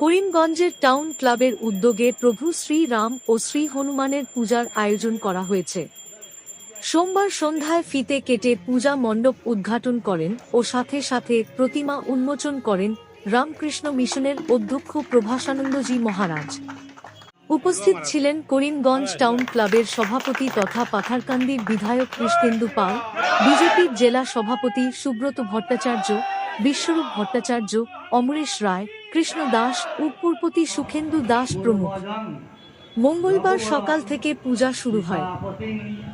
করিমগঞ্জের town ক্লাবের উদ্যোগে প্রভু শ্রী রাম ও শ্রী হনুমানের পূজার আয়োজন করা হয়েছে। সোমবার সন্ধ্যায় ফিতে কেটে পূজা মণ্ডপ উদ্ঘাটন করেন ও সাথে সাথে প্রতিমা উন্মোচন করেন রামকৃষ্ণ মিশনের অধ্যক্ষ প্রভাসানন্দজি মহারাজ। উপস্থিত ছিলেন করিমগঞ্জ টাউন ক্লাবের সভাপতি তথা পাথারকান্দির বিধায়ক কৃষ্ণেন্দু পাল বিজেপির জেলা সভাপতি সুব্রত ভট্টাচার্য, বিশ্বরূপ ভট্টাচার্য, অমরেশ রায়, কৃষ্ণ দাস উপপুরপতি সুখেন্দু দাস প্রমুখ। মঙ্গলবার সকাল থেকে পূজা শুরু হয়।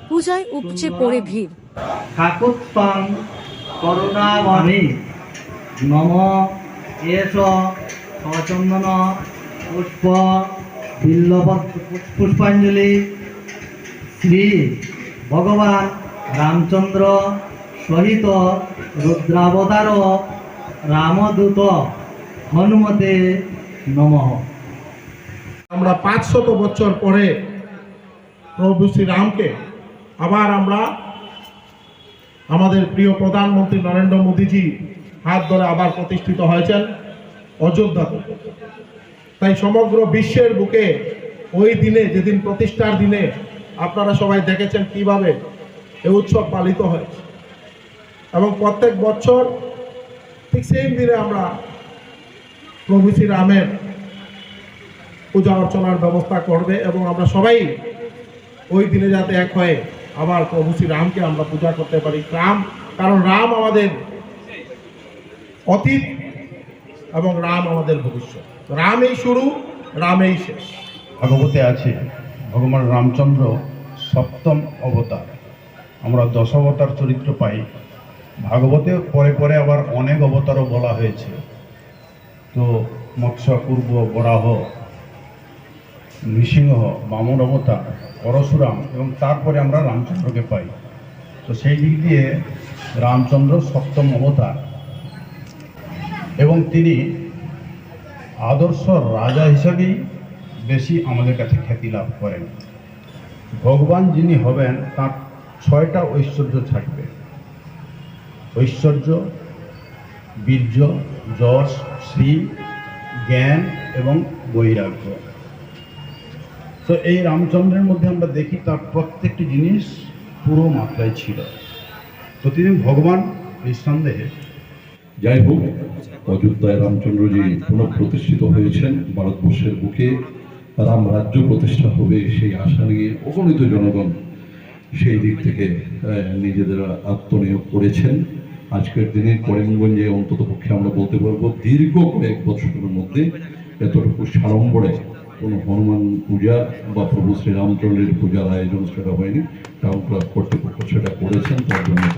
পূজায় উপচে পড়ে ভিড়। নম। এস। পুষ্প পুষ্পাঞ্জলি শ্রী ভগবান রামচন্দ্র সহিত রুদ্রাবতার রামদূত হনুমতে নমঃ। আমরা পাঁচশত বছর পরে প্রভু শ্রীরামকে আবার আমরা আমাদের প্রিয় প্রধানমন্ত্রী নরেন্দ্র মোদীজি হাত ধরে আবার প্রতিষ্ঠিত হয়েছেন অযোধ্যাতে তাই সমগ্র বিশ্বের বুকে ওই দিনে, যেদিন প্রতিষ্ঠার দিনে আপনারা সবাই দেখেছেন কীভাবে এই উৎসব পালিত হয়েছে এবং প্রত্যেক বছর ঠিক সেই দিনে আমরা প্রভু শ্রীরামের পূজা অর্চনার ব্যবস্থা করবে এবং আমরা সবাই ওই দিনে যাতে এক হয়ে আবার প্রভু শ্রী রামকে আমরা পূজা করতে পারি। রাম কারণ রাম আমাদের অতীত এবং রাম আমাদের ভবিষ্যৎ। রামেই শুরু, রামেই শেষ। ভাগবতে আছে ভগবান রামচন্দ্র সপ্তম অবতার। আমরা দশ অবতার চরিত্র পাই। ভাগবতে পরে পরে আবার অনেক অবতারও বলা হয়েছে। তো মৎস্য, পূর্ব, বরাহ, নৃসিংহ, বামন অবতার পরশুরাম এবং তারপরে আমরা রামচন্দ্রকে পাই। তো সেই দিক দিয়ে রামচন্দ্র সপ্তম অবতার। এবং তিনি আদর্শ রাজা হিসাবেই বেশি আমাদের কাছে খ্যাতি লাভ করেন। ভগবান যিনি হবেন, তার ছয়টা ঐশ্বর্য থাকবে। ঐশ্বর্য, বীর্য, যশ শ্রী জ্ঞান এবং বৈরাগ্য। তো এই রামচন্দ্রের মধ্যে আমরা দেখি, তার প্রত্যেকটি জিনিস পুরো মাত্রায় ছিল। তিনি ভগবান নিঃসন্দেহে যাই হোক অযোধ্যায় রামচন্দ্রজি পুনঃপ্রতিষ্ঠিত হয়েছেন ভারতবর্ষের বুকে। রাম রাজ্য প্রতিষ্ঠা হবে সেই আশা নিয়ে অগণিত জনগণ সেই দিক থেকে নিজেদের আত্মনিয়োগ করেছেন। আজকের দিনে করিমগঞ্জে অন্তত পক্ষে আমরা বলতে পারব, দীর্ঘ কয়েক বছরের মধ্যে এতটুকু সাড়ম্বরে কোনো হনুমান পূজা বা প্রভু শ্রীরামচন্দ্রের পূজার আয়োজন সেটা হয়নি। টাউন ক্লাব কর্তৃপক্ষ সেটা করেছেন, তার জন্য